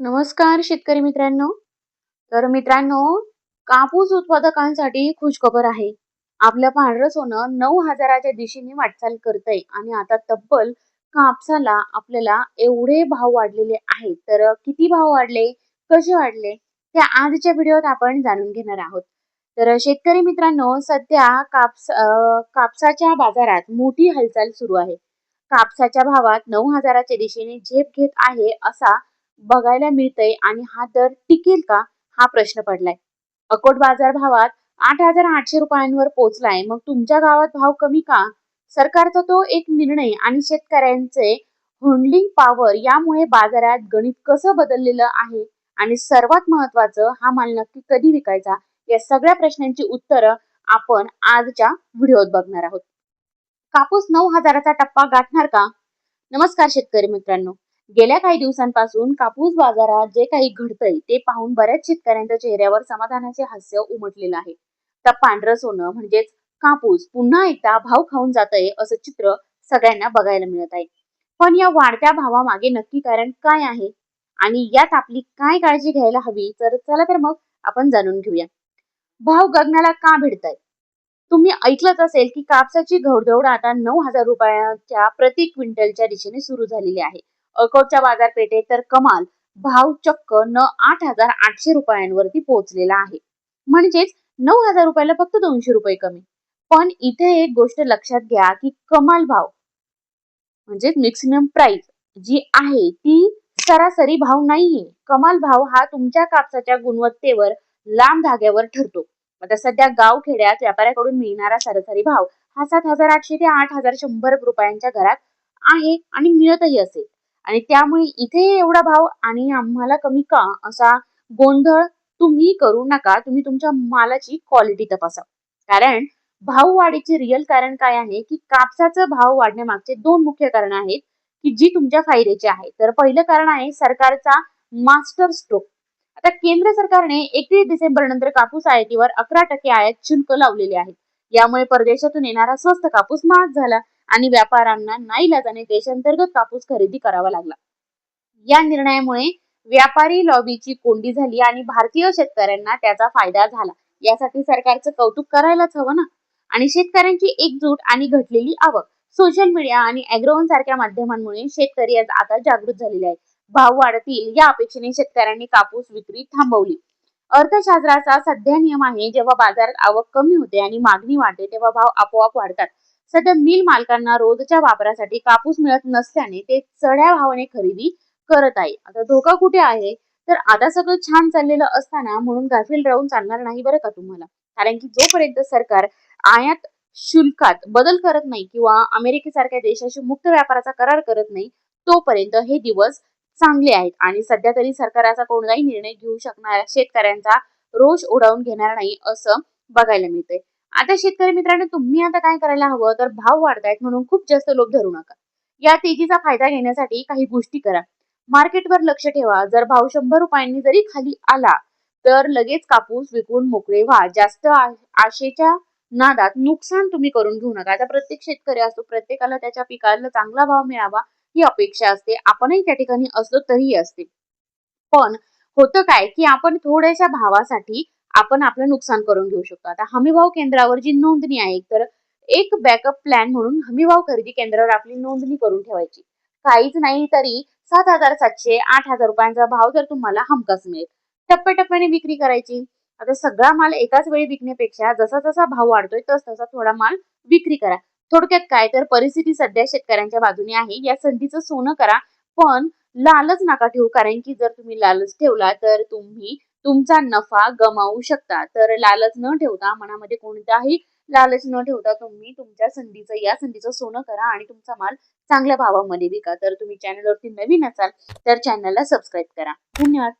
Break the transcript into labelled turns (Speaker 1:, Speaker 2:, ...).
Speaker 1: नमस्कार शेतकरी मित्रांनो. तर मित्रांनो कापूस उत्पादकांसाठी खुशखबर आहे. आपलं पांढरं सोनं नऊ हजाराच्या दिशेने वाटचाल करतंय आणि आता तब्बल कापसाला आपल्याला एवढे भाव वाढलेले आहेत. तर किती भाव वाढले? कसे वाढले? ते आजच्या व्हिडिओत आपण जाणून घेणार आहोत. तर शेतकरी मित्रांनो सध्या कापस कापसाच्या बाजारात मोठी हालचाल सुरू आहे. कापसाच्या भावात नऊ हजाराच्या दिशेने झेप घेत आहे असा बघायला मिळतंय आणि हा दर टिकेल का? हा प्रश्न पडलाय. अकोट बाजार भावात आठ हजार आठशे रुपयांवर पोहोचलाय. मग तुमच्या गावात भाव कमी का? सरकारचा तो एक निर्णय आणि शेतकऱ्यांचे होल्डिंग पॉवर यामुळे बाजारात गणित कसं बदललेलं आहे? आणि सर्वात महत्वाचं हा माल नक्की कधी विकायचा? या सगळ्या प्रश्नांची उत्तरं आपण आजच्या व्हिडिओत बघणार आहोत. कापूस नऊ हजाराचा टप्पा गाठणार का? नमस्कार शेतकरी मित्रांनो. गेल्या काही दिवसांपासून कापूस बाजारात जे काही घडतंय ते पाहून बऱ्याच शेतकऱ्यांच्या चेहऱ्यावर समाधानाचे हास्य उमटलेलं आहे. तर पांढरं सोनं म्हणजेच कापूस पुन्हा एकदा भाव खाऊन जातंय असं चित्र सगळ्यांना बघायला मिळत आहे. पण या वाढत्या भावामागे नक्की कारण काय आहे? आणि यात आपली काय काळजी घ्यायला हवी? तर चला तर मग आपण जाणून घेऊया. भाव गगनाला का भिडताय? तुम्ही ऐकलंच असेल की कापसाची घोडदौड आता नऊ हजार रुपयाच्या प्रति क्विंटलच्या दिशेने सुरू झालेली आहे. अकोटच्या बाजारपेठेत तर कमाल भाव चक्क न आठ हजार आठशे रुपयांवरती पोहोचलेला आहे. म्हणजेच नऊ हजार रुपयाला फक्त दोनशे रुपये कमी. पण इथे एक गोष्ट लक्षात घ्या की कमाल भाव म्हणजे मॅक्सिमम प्राइस जी आहे ती सरासरी भाव नाहीये. कमाल भाव हा तुमच्या कापसाच्या गुणवत्तेवर लांब धाग्यावर ठरतो. आता सध्या गाव खेड्यात व्यापाऱ्याकडून मिळणारा सरासरी भाव हा सात हजार आठशे ते आठ हजार शंभर रुपयांच्या घरात आहे आणि मिळतही असेल. आणि त्यामुळे इथे एवढा भाव आणि आम्हाला कमी का? असा गोंधळ तुम्ही करू नका. तुम्ही तुमच्या मालाची क्वालिटी तपासा. कारण भाव वाढीचे रिअल कारण काय आहे की कापसाचा भाव वाढण्यामागचे दोन मुख्य कारण आहेत की जी तुमच्या फायद्याची आहे. तर पहिलं कारण आहे सरकारचा मास्टर स्ट्रोक आता केंद्र सरकारने एकतीस डिसेंबर नंतर कापूस आयातीवर अकरा टक्के आयात शुल्क लावलेले आहे. यामुळे परदेशातून येणारा स्वस्त कापूस महाग झाला. आणि व्यापाऱ्यांना नाईलाजाने देशांतर्गत कापूस खरेदी करावा लागला. या निर्णयामुळे व्यापारी लॉबीची कोंडी झाली आणि भारतीय शेतकऱ्यांना त्याचा फायदा झाला. यासाठी सरकारचं कौतुक करायलाच हवं ना? आणि शेतकऱ्यांची एकजूट आणि घटलेली आवक. सोशल मीडिया आणि अॅग्रोवन सारख्या माध्यमांमुळे शेतकरी आज आता जागृत झालेले आहेत. भाव वाढतील या अपेक्षेने शेतकऱ्यांनी कापूस विक्री थांबवली. अर्थशास्त्राचा सध्या नियम आहे जेव्हा बाजारात आवक कमी होते आणि मागणी वाढते तेव्हा भाव आपोआप वाढतात. सध्या मिल मालकांना रोजच्या वापरासाठी कापूस मिळत नसल्याने ते चढ्या भावाने खरेदी करत आहे. आता धोका कुठे आहे? तर आता सगळं छान चाललेलं असताना म्हणून गाफील राहून चालणार नाही बरं का तुम्हाला? कारण की जोपर्यंत सरकार आयात शुल्कात बदल करत नाही किंवा अमेरिकेसारख्या देशाशी मुक्त व्यापाराचा करार करत नाही तोपर्यंत हे दिवस चांगले आहेत. आणि सध्या तरी सरकार असा कोणताही निर्णय घेऊ शकणार शेतकऱ्यांचा रोष उडवून घेणार नाही असं बघायला मिळतंय. आता शेतकरी मित्रांनो तुम्ही आता काय करायला हवं? तर भाव वाढतायत म्हणून खूप जास्त लोभ धरू नका. या तेजीचा फायदा घेण्यासाठी काही गोष्टी करा. मार्केटवर लक्ष ठेवा. जर भाव शंभर रुपयांनी जरी खाली आला तर लगेच कापूस विकून मोकळे व्हा. जास्त आशेच्या नादात नुकसान तुम्ही करून घेऊ नका. आता प्रत्येक शेतकरी असतो. प्रत्येकाला त्याच्या पिकाला चांगला भाव मिळावा ही अपेक्षा असते. आपणही त्या ठिकाणी असलो तरीही असते. पण होतं काय की आपण थोड्याशा भावासाठी आपण आपलं नुकसान करून घेऊ शकतो. आता हमीभाव केंद्रावर जी नोंदणी आहे तर एक बॅकअप प्लॅन म्हणून हमीभाव खरेदी केंद्रावर आपली नोंदणी करून ठेवायची. काहीच नाही तरी सात हजार सातशे आठ हजार रुपयांचा भाव जर तुम्हाला हमखास मिळेल. टप्प्याटप्प्याने विक्री करायची. आता सगळा माल एकाच वेळी विकण्यापेक्षा जसा जसा भाव वाढतोय तस तसा थोडा माल विक्री करा. थोडक्यात काय? तर परिस्थिती सध्या शेतकऱ्यांच्या बाजूने आहे. या संधीचं सोनं करा पण लालच नका ठेवू. कारण की जर तुम्ही लालच ठेवला तर तुम्ही तुमचा नफा गमावू शकता. तर लालच न ठेवता मनामध्ये कोणताही लालच न ठेवता तुम्ही तुमच्या संधीचं या संधीचं सोनं करा आणि तुमचा माल चांगल्या भावामध्ये विका. तर तुम्ही चॅनलवरती नवीन असाल तर चॅनलला सबस्क्राईब करा. धन्यवाद.